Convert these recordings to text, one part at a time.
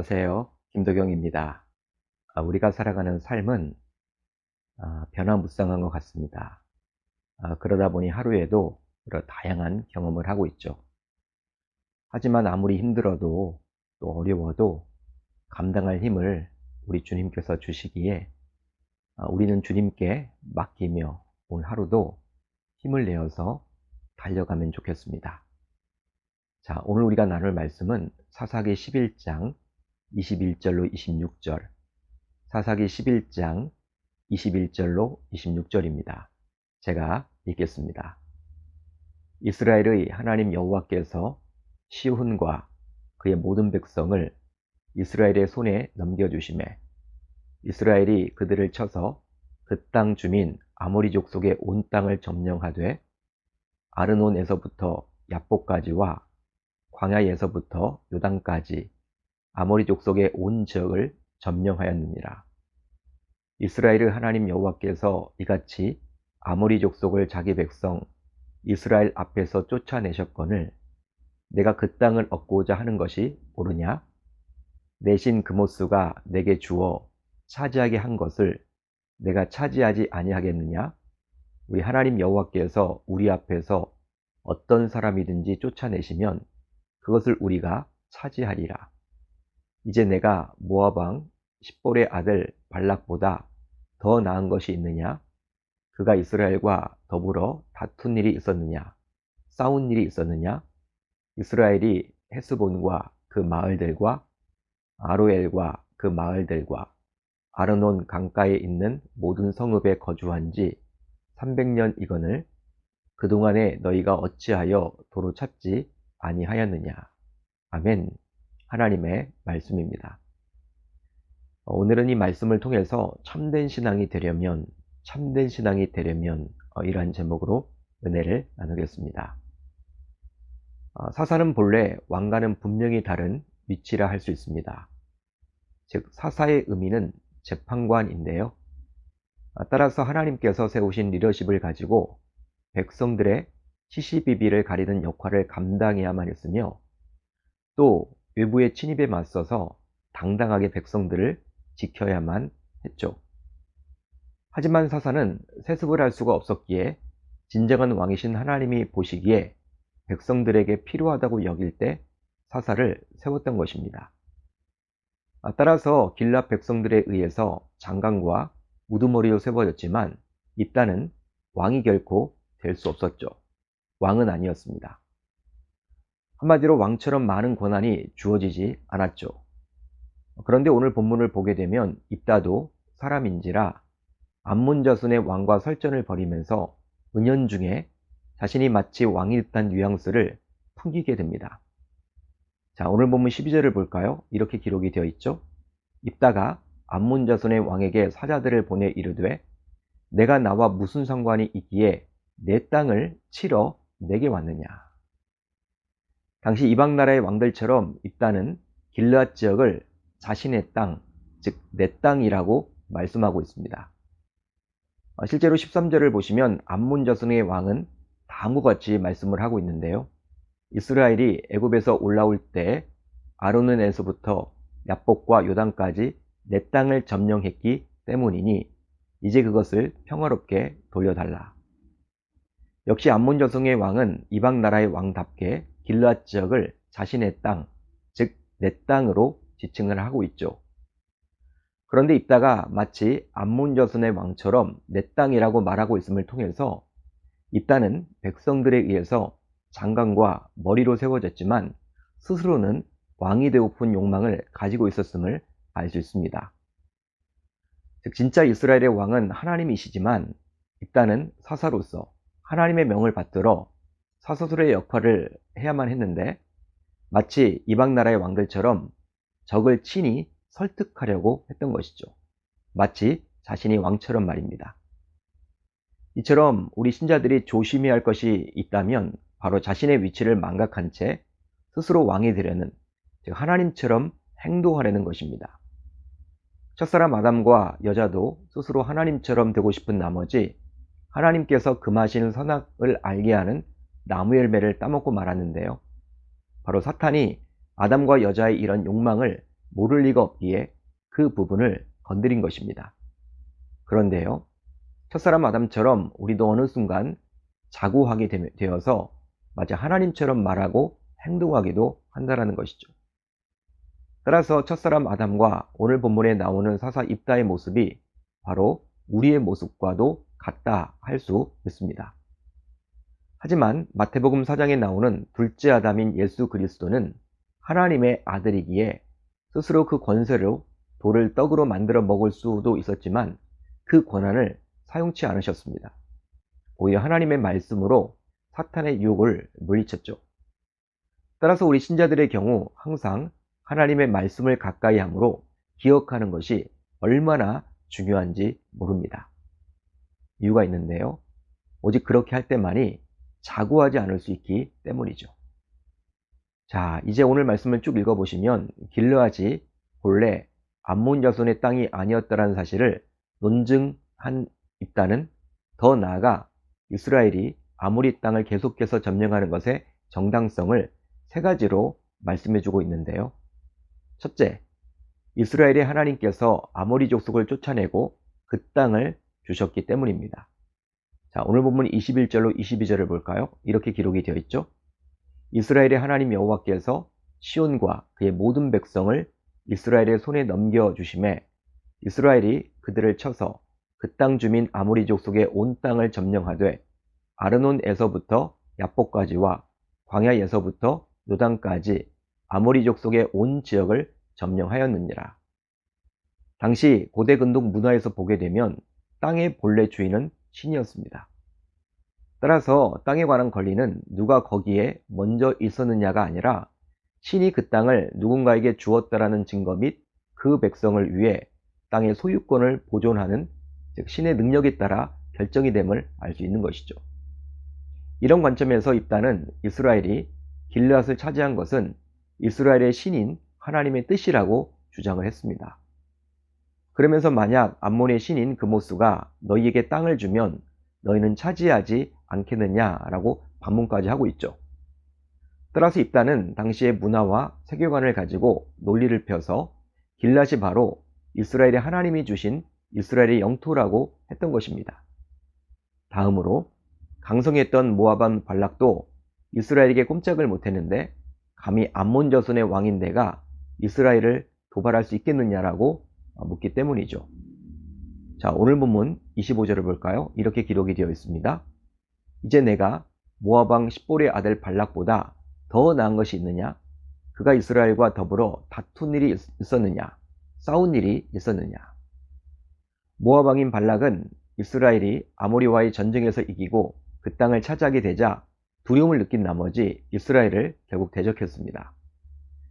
안녕하세요. 김도경입니다. 아, 우리가 살아가는 삶은 아, 변화무쌍한 것 같습니다. 아, 그러다 보니 하루에도 여러 다양한 경험을 하고 있죠. 하지만 아무리 힘들어도 또 어려워도 감당할 힘을 우리 주님께서 주시기에 우리는 주님께 맡기며 오늘 하루도 힘을 내어서 달려가면 좋겠습니다. 자, 오늘 우리가 나눌 말씀은 사사기 11장 21절로 26절, 사사기 11장 21절로 26절입니다. 제가 읽겠습니다. 이스라엘의 하나님 여호와께서 시훈과 그의 모든 백성을 이스라엘의 손에 넘겨주심에 이스라엘이 그들을 쳐서 그 땅 주민 아모리 족 속의 온 땅을 점령하되 아르논에서부터 야복까지와 광야에서부터 요단까지 아모리 족속의 온 지역을 점령하였느니라. 이스라엘의 하나님 여호와께서 이같이 아모리 족속을 자기 백성 이스라엘 앞에서 쫓아내셨거늘 내가 그 땅을 얻고자 하는 것이 옳으냐? 내신 그모스가 내게 주어 차지하게 한 것을 내가 차지하지 아니하겠느냐? 우리 하나님 여호와께서 우리 앞에서 어떤 사람이든지 쫓아내시면 그것을 우리가 차지하리라. 이제 내가 모아방 십볼의 아들 발락보다 더 나은 것이 있느냐? 그가 이스라엘과 더불어 다툰 일이 있었느냐? 싸운 일이 있었느냐? 이스라엘이 헤스본과 그 마을들과 아로엘과 그 마을들과 아르논 강가에 있는 모든 성읍에 거주한 지 300년이거늘 그동안에 너희가 어찌하여 도로 찾지 아니하였느냐. 아멘. 하나님의 말씀입니다. 어, 오늘은 이 말씀을 통해서 참된 신앙이 되려면, 참된 신앙이 되려면, 어, 이러한 제목으로 은혜를 나누겠습니다. 어, 사사는 본래 왕과는 분명히 다른 위치라 할 수 있습니다. 즉, 사사의 의미는 재판관인데요. 따라서 하나님께서 세우신 리더십을 가지고 백성들의 시시비비를 가리는 역할을 감당해야만 했으며 또 외부의 침입에 맞서서 당당하게 백성들을 지켜야만 했죠. 하지만 사사는 세습을 할 수가 없었기에 진정한 왕이신 하나님이 보시기에 백성들에게 필요하다고 여길 때 사사를 세웠던 것입니다. 따라서 길랍 백성들에 의해서 장관과 우두머리로 세워졌지만 입단은 왕이 결코 될 수 없었죠. 왕은 아니었습니다. 한마디로 왕처럼 많은 권한이 주어지지 않았죠. 그런데 오늘 본문을 보게 되면 입다도 사람인지라 암문자순의 왕과 설전을 벌이면서 은연중에 자신이 마치 왕이 듯한 뉘앙스를 풍기게 됩니다. 자, 오늘 본문 12절을 볼까요? 이렇게 기록이 되어 있죠. 입다가 암문자손의 왕에게 사자들을 보내 이르되 내가 나와 무슨 상관이 있기에 내 땅을 치러 내게 왔느냐. 당시 이방 나라의 왕들처럼 입다는 길르앗 지역을 자신의 땅, 즉 내 땅이라고 말씀하고 있습니다. 어, 실제로 13절을 보시면 암문 자손의 왕은 다음과 같이 말씀을 하고 있는데요. 이스라엘이 애굽에서 올라올 때 아로는에서부터 야복과 요단까지 내 땅을 점령했기 때문이니 이제 그것을 평화롭게 돌려달라. 역시 암몬 저성의 왕은 이방 나라의 왕답게 길르앗 지역을 자신의 땅, 즉 내 땅으로 지칭을 하고 있죠. 그런데 입다가 마치 암몬 저선의 왕처럼 내 땅이라고 말하고 있음을 통해서 입다는 백성들에 의해서 장관과 머리로 세워졌지만 스스로는 왕이 되고픈 욕망을 가지고 있었음을 알 수 있습니다. 즉 진짜 이스라엘의 왕은 하나님이시지만 입다는 사사로서 하나님의 명을 받들어 사서술의 역할을 해야만 했는데 마치 이방 나라의 왕들처럼 적을 친히 설득하려고 했던 것이죠. 마치 자신이 왕처럼 말입니다. 이처럼 우리 신자들이 조심해야 할 것이 있다면 바로 자신의 위치를 망각한 채 스스로 왕이 되려는 하나님처럼 행동하려는 것입니다. 첫사람 아담과 여자도 스스로 하나님처럼 되고 싶은 나머지 하나님께서 금하시는 선악을 알게 하는 나무 열매를 따먹고 말았는데요. 바로 사탄이 아담과 여자의 이런 욕망을 모를 리가 없기에 그 부분을 건드린 것입니다. 그런데요, 첫사람 아담처럼 우리도 어느 순간 자고하게 되어서 마치 하나님처럼 말하고 행동하기도 한다라는 것이죠. 따라서 첫사람 아담과 오늘 본문에 나오는 사사 입다의 모습이 바로 우리의 모습과도 같다 할 수 있습니다. 하지만 마태복음 4장에 나오는 둘째 아담인 예수 그리스도는 하나님의 아들이기에 스스로 그 권세로 돌을 떡으로 만들어 먹을 수도 있었지만 그 권한을 사용치 않으셨습니다. 오히려 하나님의 말씀으로 사탄의 유혹을 물리쳤죠. 따라서 우리 신자들의 경우 항상 하나님의 말씀을 가까이 함으로 기억하는 것이 얼마나 중요한지 모릅니다. 이유가 있는데요. 오직 그렇게 할 때만이 자고하지 않을 수 있기 때문이죠. 자, 이제 오늘 말씀을 쭉 읽어보시면 길르아지 본래 암몬 자손의 땅이 아니었다는 사실을 논증한 입다는 더 나아가 이스라엘이 아무리 땅을 계속해서 점령하는 것의 정당성을 세 가지로 말씀해주고 있는데요. 첫째, 이스라엘의 하나님께서 아모리 족속을 쫓아내고 그 땅을 주셨기 때문입니다. 자, 오늘 본문 21절로 22절을 볼까요? 이렇게 기록이 되어 있죠. 이스라엘의 하나님 여호와께서 시온과 그의 모든 백성을 이스라엘의 손에 넘겨 주심에 이스라엘이 그들을 쳐서 그 땅 주민 아모리 족속의 온 땅을 점령하되 아르논에서부터 야복까지와 광야에서부터 요단까지 아모리 족속의 온 지역을 점령하였느니라. 당시 고대 근동 문화에서 보게 되면 땅의 본래 주인은 신이었습니다. 따라서 땅에 관한 권리는 누가 거기에 먼저 있었느냐가 아니라 신이 그 땅을 누군가에게 주었다라는 증거 및 그 백성을 위해 땅의 소유권을 보존하는 즉 신의 능력에 따라 결정이 됨을 알 수 있는 것이죠. 이런 관점에서 입다는 이스라엘이 길르앗을 차지한 것은 이스라엘의 신인 하나님의 뜻이라고 주장을 했습니다. 그러면서 만약 암몬의 신인 그모스가 너희에게 땅을 주면 너희는 차지하지 않겠느냐라고 반문까지 하고 있죠. 따라서 입다는 당시의 문화와 세계관을 가지고 논리를 펴서 길랏이 바로 이스라엘의 하나님이 주신 이스라엘의 영토라고 했던 것입니다. 다음으로 강성했던 모아반 발락도 이스라엘에게 꼼짝을 못했는데 감히 암몬 자손의 왕인 내가 이스라엘을 도발할 수 있겠느냐라고 묻기 때문이죠. 자, 오늘 본문 25절을 볼까요? 이렇게 기록이 되어 있습니다. 이제 내가 모아방 십볼의 아들 발락보다 더 나은 것이 있느냐? 그가 이스라엘과 더불어 다툰 일이 있었느냐? 싸운 일이 있었느냐? 모아방인 발락은 이스라엘이 아모리와의 전쟁에서 이기고 그 땅을 차지하게 되자 두려움을 느낀 나머지 이스라엘을 결국 대적했습니다.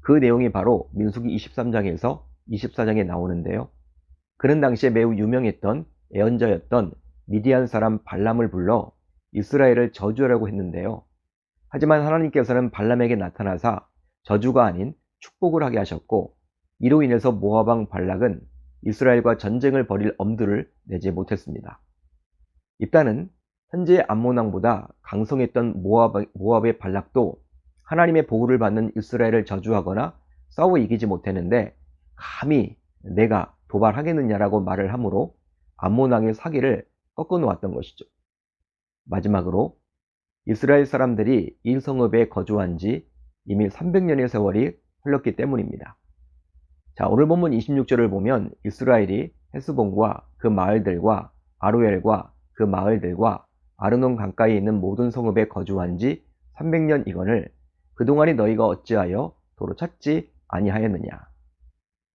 그 내용이 바로 민수기 23장에서 24장에 나오는데요. 그는 당시에 매우 유명했던 애언자였던 미디안 사람 발람을 불러 이스라엘을 저주하라고 했는데요. 하지만 하나님께서는 발람에게 나타나사 저주가 아닌 축복을 하게 하셨고 이로 인해서 모아방 발락은 이스라엘과 전쟁을 벌일 엄두를 내지 못했습니다. 입단은 현재 암모낭보다 강성했던 모압, 모압 의 발락도 하나님의 보호를 받는 이스라엘을 저주하거나 싸워 이기지 못했는데 감히 내가 도발하겠느냐라고 말을 하므로 암모낭의 사기를 꺾어 놓았던 것이죠. 마지막으로 이스라엘 사람들이 이 성읍에 거주한 지 이미 300년의 세월이 흘렀기 때문입니다. 자, 오늘 본문 26절을 보면 이스라엘이 헤스본과 그 마을들과 아루엘과 그 마을들과 아르논 강가에 있는 모든 성읍에 거주한 지 300년 이건을 그동안이 너희가 어찌하여 도로 찾지 아니하였느냐.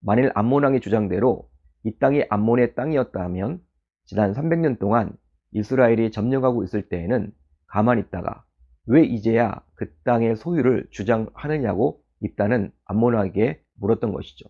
만일 암몬왕의 주장대로 이 땅이 암몬의 땅이었다 하면 지난 300년 동안 이스라엘이 점령하고 있을 때에는 가만히 있다가 왜 이제야 그 땅의 소유를 주장하느냐고 입다는 암몬왕에게 물었던 것이죠.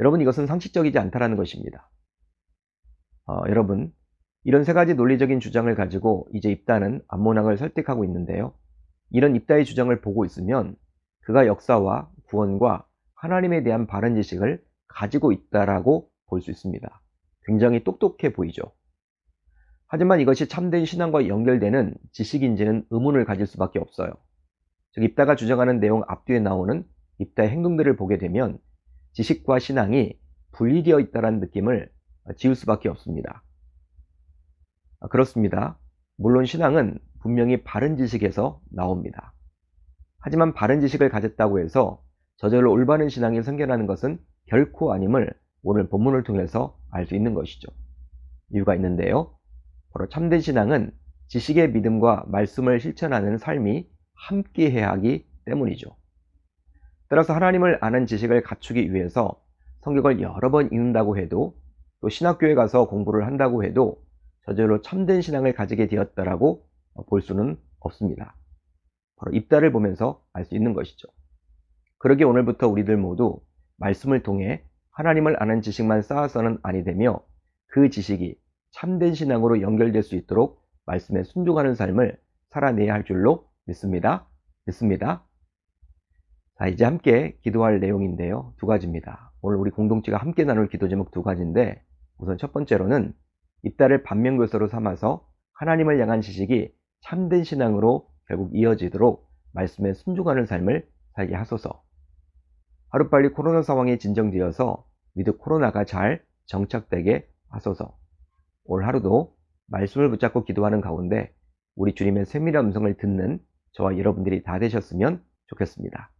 여러분 이것은 상식적이지 않다라는 것입니다. 어, 여러분 이런 세 가지 논리적인 주장을 가지고 이제 입다는 암모낭을 설득하고 있는데요. 이런 입다의 주장을 보고 있으면 그가 역사와 구원과 하나님에 대한 바른 지식을 가지고 있다라고 볼 수 있습니다. 굉장히 똑똑해 보이죠. 하지만 이것이 참된 신앙과 연결되는 지식인지는 의문을 가질 수밖에 없어요. 즉 입다가 주장하는 내용 앞뒤에 나오는 입다의 행동들을 보게 되면 지식과 신앙이 분리되어 있다는 느낌을 지울 수밖에 없습니다. 아, 그렇습니다. 물론 신앙은 분명히 바른 지식에서 나옵니다. 하지만 바른 지식을 가졌다고 해서 저절로 올바른 신앙이 생겨나는 것은 결코 아님을 오늘 본문을 통해서 알 수 있는 것이죠. 이유가 있는데요. 바로 참된 신앙은 지식의 믿음과 말씀을 실천하는 삶이 함께해야 하기 때문이죠. 따라서 하나님을 아는 지식을 갖추기 위해서 성경을 여러 번 읽는다고 해도 또 신학교에 가서 공부를 한다고 해도 저절로 참된 신앙을 가지게 되었다라고 볼 수는 없습니다. 바로 입다를 보면서 알 수 있는 것이죠. 그러기에 오늘부터 우리들 모두 말씀을 통해 하나님을 아는 지식만 쌓아서는 아니 되며 그 지식이 참된 신앙으로 연결될 수 있도록 말씀에 순종하는 삶을 살아내야 할 줄로 믿습니다. 믿습니다. 자, 이제 함께 기도할 내용인데요. 두 가지입니다. 오늘 우리 공동체가 함께 나눌 기도 제목 두 가지인데 우선 첫 번째로는 입다를 반면교사로 삼아서 하나님을 향한 지식이 참된 신앙으로 결국 이어지도록 말씀에 순종하는 삶을 살게 하소서. 하루빨리 코로나 상황이 진정되어서 위드 코로나가 잘 정착되게 하소서. 오늘 하루도 말씀을 붙잡고 기도하는 가운데 우리 주님의 세밀한 음성을 듣는 저와 여러분들이 다 되셨으면 좋겠습니다.